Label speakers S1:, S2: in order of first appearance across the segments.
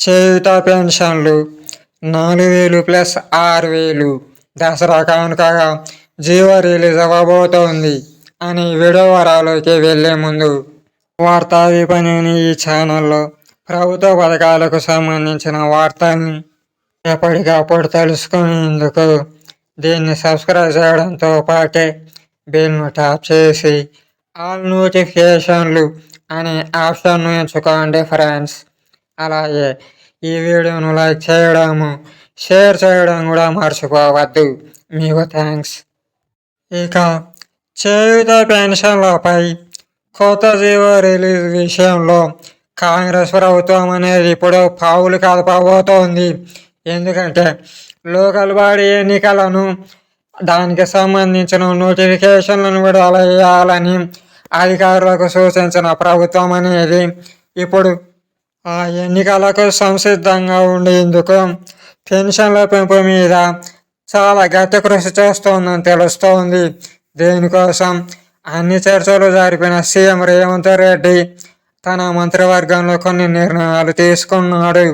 S1: చేయుత పెన్షన్లు నాలుగు వేలు ప్లస్ ఆరు వేలు. దసరా కానుకగా జీవో రిలీజ్ అవ్వబోతోంది అని విడవరాలోకి వెళ్ళే ముందు వార్తా విపణిని ఈ ఛానల్లో ప్రభుత్వ పథకాలకు సంబంధించిన వార్తల్ని ఎప్పటికప్పుడు తెలుసుకునేందుకు దీన్ని సబ్స్క్రైబ్ చేయడంతో పాటే బిల్ను ట్యాప్ చేసి ఆల్ నోటిఫికేషన్లు అనే ఆప్షన్ను ఎంచుకోండి ఫ్రెండ్స్. అలాగే ఈ వీడియోను లైక్ చేయడము షేర్ చేయడం కూడా మర్చిపోవద్దు. మీకు థ్యాంక్స్ ఇక చేయుత పెన్షన్లపై కొత్త జీవో రిలీజ్ విషయంలో కాంగ్రెస్ ప్రభుత్వం అనేది ఇప్పుడు పావులు కదపబోతోంది ఎందుకంటే లోకల్ బాడీ ఎన్నికలను దానికి సంబంధించిన నోటిఫికేషన్లను విడుదల చేయాలని అధికారులకు సూచించిన ప్రభుత్వం అనేది ఇప్పుడు ఆ ఎన్నికలకు సంసిద్ధంగా ఉండేందుకు పెన్షన్ల పెంపు మీద చాలా గట్టి కృషి చేస్తోందని తెలుస్తోంది. దీనికోసం అన్ని చర్చలు జరిపిన సీఎం రేవంత్ రెడ్డి తన మంత్రివర్గంలో కొన్ని నిర్ణయాలు తీసుకున్నాడు.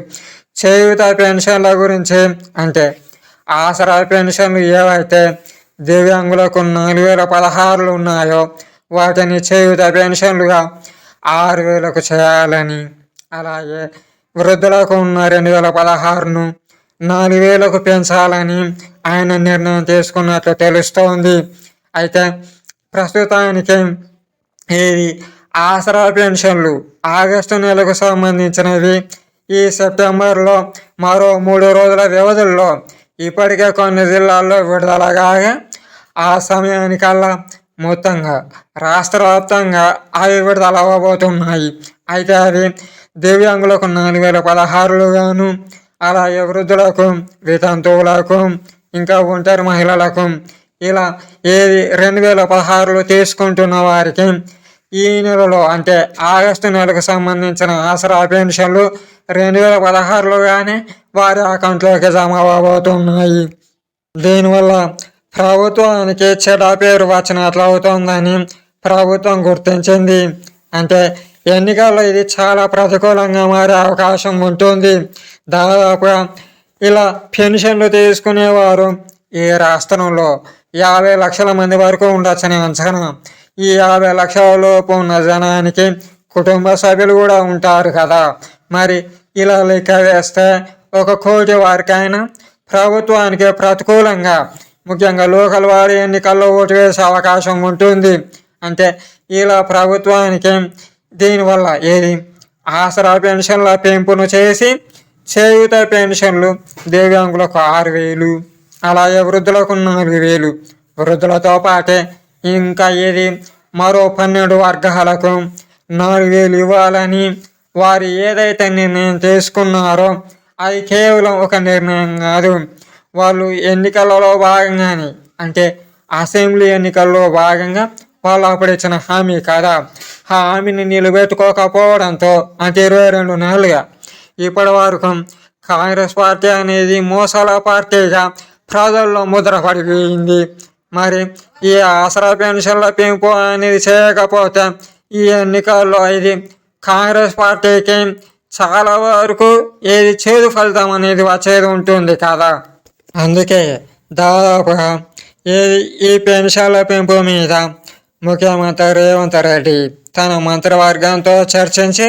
S1: చేయుత పెన్షన్ల గురించి అంటే ఆసరా పెన్షన్లు ఏవైతే దివ్యాంగులకు నాలుగు వేల పదహారులు ఉన్నాయో వాటిని చేయుత పెన్షన్లుగా ఆరు వేలకు చేయాలని అలాగే వృద్ధులకు ఉన్న రెండు వేల పదహారును నాలుగు వేలకు పెంచాలని ఆయన నిర్ణయం తీసుకున్నట్లు తెలుస్తోంది. అయితే ప్రస్తుతానికి ఇది ఆసరా పెన్షన్లు. ఆగస్టు నెలకు సంబంధించినవి. ఈ సెప్టెంబర్లో మరో మూడు రోజుల వ్యవధుల్లో ఇప్పటికే కొన్ని జిల్లాల్లో విడుదలగా ఆ సమయానికల్లా మొత్తంగా రాష్ట్ర వ్యాప్తంగా అవి విడుదల అవ్వబోతున్నాయి అయితే అవి దివ్యాంగులకు నాలుగు వేల పదహారులు గాను అలాగే వృద్ధులకు వితంతువులకు ఇంకా ఒంటరి మహిళలకు ఇలా ఏది రెండు వేల పదహారులు తీసుకుంటున్న వారికి ఈ నెలలో అంటే ఆగస్టు నెలకు సంబంధించిన ఆసరా పెన్షన్లు రెండు వేల పదహారులోగానే వారి అకౌంట్లోకి జమ అవ్వబోతున్నాయి దీనివల్ల ప్రభుత్వానికి చెడా పేరు వచ్చినట్లు అవుతోందని ప్రభుత్వం గుర్తించింది. అంటే ఎన్నికల్లో ఇది చాలా ప్రతికూలంగా మారే అవకాశం ఉంటుంది. దాదాపుగా ఇలా పెన్షన్లు తీసుకునేవారు ఈ రాష్ట్రంలో యాభై లక్షల మంది వరకు ఉండొచ్చని అంచనా. ఈ యాభై లక్షల లోపు ఉన్న జనానికి కుటుంబ సభ్యులు కూడా ఉంటారు కదా. మరి ఇలా లెక్క వేస్తే ఒక కోటి వారికైనా ప్రభుత్వానికి ప్రతికూలంగా ముఖ్యంగా లోకల్ వారి ఎన్నికల్లో ఓటు వేసే అవకాశం ఉంటుంది. అంటే ఇలా ప్రభుత్వానికి దీనివల్ల ఏది? ఆసరా పెన్షన్ల పెంపును చేసి చేయుత పెన్షన్లు దివ్యాంగులకు ఆరు వేలు అలాగే వృద్ధులకు నాలుగు వేలు. వృద్ధులతో పాటే ఇంకా ఏది? మరో పన్నెండు వర్గాలకు నాలుగు వేలు ఇవ్వాలని వారు ఏదైతే నిర్ణయం తీసుకున్నారో అది కేవలం ఒక నిర్ణయం కాదు. వాళ్ళు ఎన్నికలలో భాగంగానే అంటే అసెంబ్లీ ఎన్నికల్లో భాగంగా వాళ్ళు అప్పుడు ఇచ్చిన హామీ కదా? ఆ హామీని నిలబెట్టుకోకపోవడంతో అంటే ఇరవై రెండు నెలలుగా ఇప్పటి వరకు కాంగ్రెస్ పార్టీ అనేది మోసాల పార్టీగా ప్రజల్లో ముద్ర పడిపోయింది. మరి ఈ ఆసరా పెన్షన్ల పెంపు అనేది చేయకపోతే ఈ ఎన్నికల్లో ఇది కాంగ్రెస్ పార్టీకి చాలా వరకు ఏది చేదు ఫలితం అనేది వచ్చేది ఉంటుంది కదా? అందుకే దాదాపుగా ఏది ఈ పెన్షన్ల పెంపు మీద ముఖ్యమంత్రి రేవంత్ రెడ్డి తన మంత్రివర్గంతో చర్చించి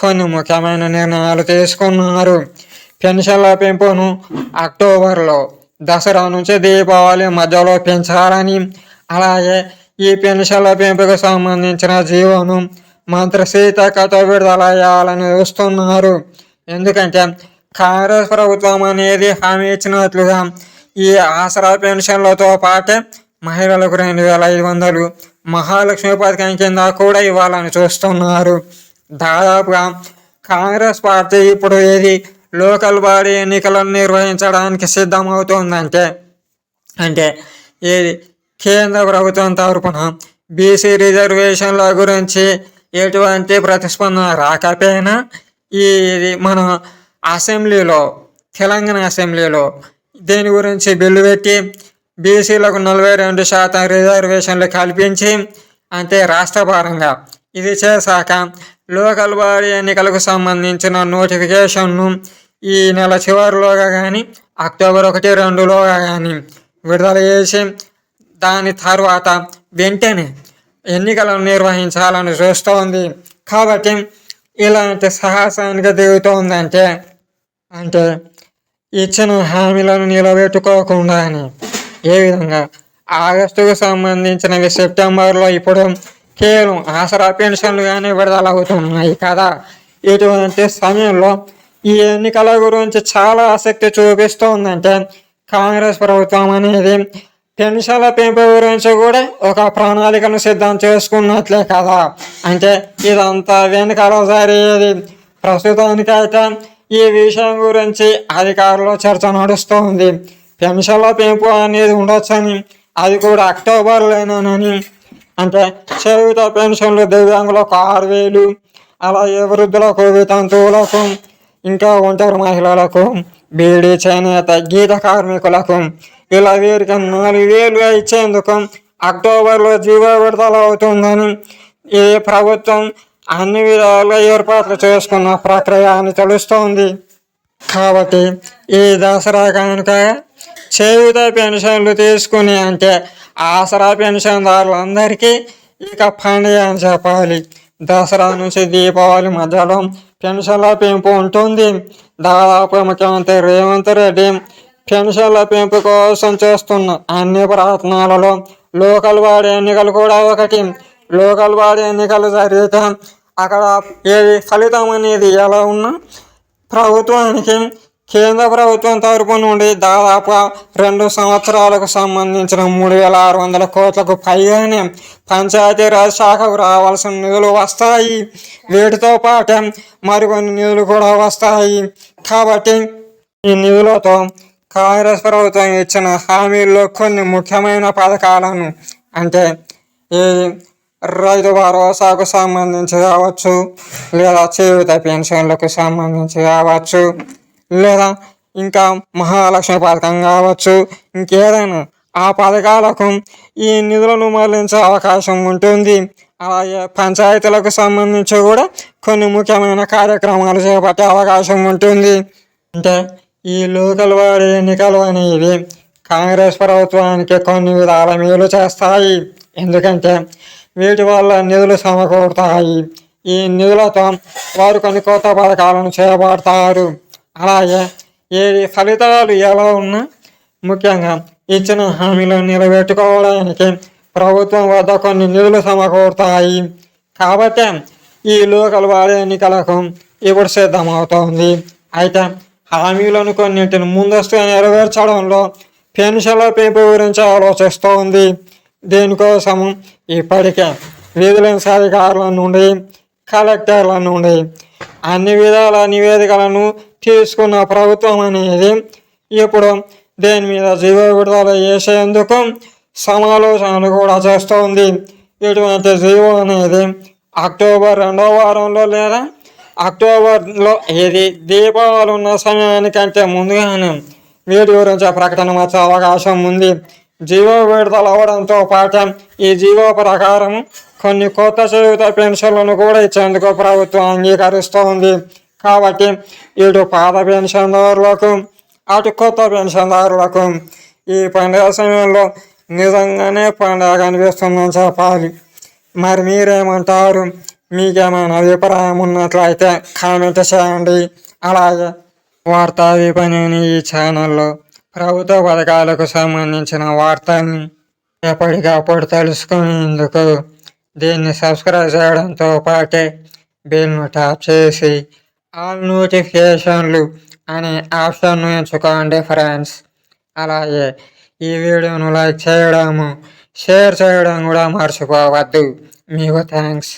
S1: కొన్ని ముఖ్యమైన నిర్ణయాలు తీసుకున్నారు. పెన్షన్ల పెంపును అక్టోబర్లో దసరా నుంచి దీపావళి మధ్యలో పెంచాలని అలాగే ఈ పెన్షన్ల పెంపుకు సంబంధించిన జీవోను మంత్రి సీతక్కతో విడుదల చేయాలని చూస్తున్నారు. ఎందుకంటే కాంగ్రెస్ ప్రభుత్వం అనేది హామీ ఇచ్చినట్లుగా ఈ ఆసరా పెన్షన్లతో పాటే మహిళలకు రెండు వేల ఐదు వందలు మహాలక్ష్మి పథకం కింద కూడా ఇవ్వాలని చూస్తున్నారు. దాదాపుగా కాంగ్రెస్ పార్టీ ఇప్పుడు ఏది లోకల్ బాడీ ఎన్నికలను నిర్వహించడానికి సిద్ధమవుతుందంటే అంటే ఏది కేంద్ర ప్రభుత్వం తరపున బీసీ రిజర్వేషన్ల గురించి ఎటువంటి ప్రతిస్పందన రాకపోయినా ఈ ఇది మన అసెంబ్లీలో తెలంగాణ అసెంబ్లీలో దీని గురించి బిల్లు పెట్టి బీసీలకు నలభై రెండు శాతం రిజర్వేషన్లు కల్పించి అంటే రాష్ట్రపరంగా ఇది చేశాక లోకల్ బాడీ ఎన్నికలకు సంబంధించిన నోటిఫికేషన్ను ఈ నెల చివరిలోగా కానీ అక్టోబర్ ఒకటి రెండులోగా కానీ విడుదల చేసి దాని తర్వాత వెంటనే ఎన్నికలను నిర్వహించాలని చూస్తోంది. కాబట్టి ఇలాంటి సాహసానికి దిగుతోందంటే అంటే ఇచ్చిన హామీలను నిలబెట్టుకోకుండా అని ఏ విధంగా? ఆగస్టుకు సంబంధించినవి సెప్టెంబర్లో ఇప్పుడు కేవలం ఆసరా పెన్షన్లు కానీ విడుదలవుతున్నాయి కదా. ఇటువంటి సమయంలో ఈ ఎన్నికల గురించి చాలా ఆసక్తి చూపిస్తోందంటే కాంగ్రెస్ ప్రభుత్వం అనేది పెన్షన్ల పెంపు గురించి కూడా ఒక ప్రణాళికను సిద్ధం చేసుకున్నట్లే కదా. అంటే ఇదంతా వెనకాల జరిగేది ప్రస్తుతానికైతే ఈ విషయం గురించి అధికారుల చర్చ నడుస్తోంది. పెన్షన్ల పెంపు అనేది ఉండొచ్చని అది కూడా అక్టోబర్లోనేనని. అంటే చేయుత పెన్షన్లు దివ్యాంగులకు ఆరు వేలు అలాగే వృద్ధులకు వితంతువులకు ఇంకా ఒంటరి మహిళలకు బీడీ చేనేత గీత కార్మికులకు ఇలా వీరికి నాలుగు వేలు ఇచ్చేందుకు అక్టోబర్లో జీవో విడుదల అవుతుందని ఈ ప్రభుత్వం అన్ని విధాలుగా ఏర్పాట్లు చేసుకున్న ప్రక్రియ అని తెలుస్తోంది. కాబట్టి ఈ దసరా కనుక చేయుత పెన్షన్లు తీసుకుని అంటే ఆసరా పెన్షన్దారులందరికీ ఇక పండుగ అని చెప్పాలి. దసరా నుంచి దీపావళి మధ్యలో పెన్షన్ల పెంపు ఉంటుంది. దాదాపు ముఖ్యమంత్రి రేవంత్ రెడ్డి పెన్షన్ల పెంపు కోసం చేస్తున్న అన్ని ప్రయత్నాలలో లోకల్ బాడీ ఎన్నికలు కూడా ఒకటి. లోకల్ బాడీ ఎన్నికలు జరిగితే అక్కడ ఏది ఫలితం అనేది ఎలా ఉన్నా ప్రభుత్వానికి కేంద్ర ప్రభుత్వం తరపు నుండి దాదాపు రెండు సంవత్సరాలకు సంబంధించిన మూడు వేల ఆరు వందల కోట్లకు పైగానే పంచాయతీరాజ్ శాఖకు రావాల్సిన నిధులు వస్తాయి. వీటితో పాటు మరికొన్ని నిధులు కూడా వస్తాయి. కాబట్టి ఈ నిధులతో కాంగ్రెస్ ప్రభుత్వం ఇచ్చిన హామీల్లో కొన్ని ముఖ్యమైన పథకాలను అంటే ఈ రైతు భరోసాకు సంబంధించి కావచ్చు లేదా చేయుత పెన్షన్లకు సంబంధించి కావచ్చు లేదా ఇంకా మహాలక్ష్మి పథకం కావచ్చు ఇంకేదైనా. ఆ పథకాలకు ఈ నిధులను మరలించే అవకాశం ఉంటుంది. అలాగే పంచాయతీలకు సంబంధించి కూడా కొన్ని ముఖ్యమైన కార్యక్రమాలు చేపట్టే అవకాశం ఉంటుంది. అంటే ఈ లోకల్ వారి ఎన్నికలు అనేవి కాంగ్రెస్ ప్రభుత్వానికి కొన్ని విధాల మేలు చేస్తాయి. ఎందుకంటే వీటి వల్ల నిధులు సమకూరుతాయి. ఈ నిధులతో వారు కొన్ని కొత్త పథకాలను చేపడతారు. అలాగే ఈ ఫలితాలు ఎలా ఉన్నా ముఖ్యంగా ఇచ్చిన హామీలను నిలబెట్టుకోవడానికి ప్రభుత్వం వద్ద కొన్ని నిధులు సమకూరుతాయి. కాబట్టి ఈ లోకల్ వారి ఎన్నికలకు ఇప్పుడు సిద్ధమవుతోంది. అయితే హామీలను కొన్నింటిని ముందస్తుగా నెరవేర్చడంలో పెన్షన్ల పెంపు గురించి ఆలోచిస్తోంది. దీనికోసం ఇప్పటికే విజిలెన్స్ అధికారుల నుండి కలెక్టర్ల నుండి అన్ని విధాల నివేదికలను తీసుకున్న ప్రభుత్వం అనేది ఇప్పుడు దేని మీద జీవ విడుదల చేసేందుకు సమాలోచనలు కూడా చేస్తోంది. ఇటువంటి జీవో అనేది అక్టోబర్ రెండవ వారంలో లేదా అక్టోబర్లో ఇది దీపావళి ఉన్న సమయానికంటే ముందుగానే వీటి గురించి ప్రకటన వచ్చే అవకాశం ఉంది. జీవో విడుదల అవ్వడంతో పాటు ఈ జీవో ప్రకారం కొన్ని కొత్త జీవిత పెన్షన్లను కూడా ఇచ్చేందుకు ప్రభుత్వం అంగీకరిస్తోంది కాబట్టి ఇటు పాత పెన్షన్దారులకు అటు కొత్త పెన్షన్దారులకు ఈ పండుగ సమయంలో నిజంగానే పండుగ కనిపిస్తుందని చెప్పాలి మరి మీరేమంటారు మీకేమైనా అభిప్రాయం ఉన్నట్లయితే కామెంట్ చేయండి అలాగే వార్తా విపణిని ఈ ఛానల్లో ప్రభుత్వ పథకాలకు సంబంధించిన వార్తల్ని ఎప్పటికప్పుడు తెలుసుకునేందుకు దీన్ని సబ్స్క్రైబ్ చేయడంతో పాటే బిల్ను ట్యాప్ చేసి ఆల్ నోటిఫికేషన్లు అనే ఆప్షన్ను ఎంచుకోండి ఫ్రెండ్స్. అలాగే ఈ వీడియోను లైక్ చేయడము షేర్ చేయడం కూడా మర్చిపోవద్దు. మీకు థ్యాంక్స్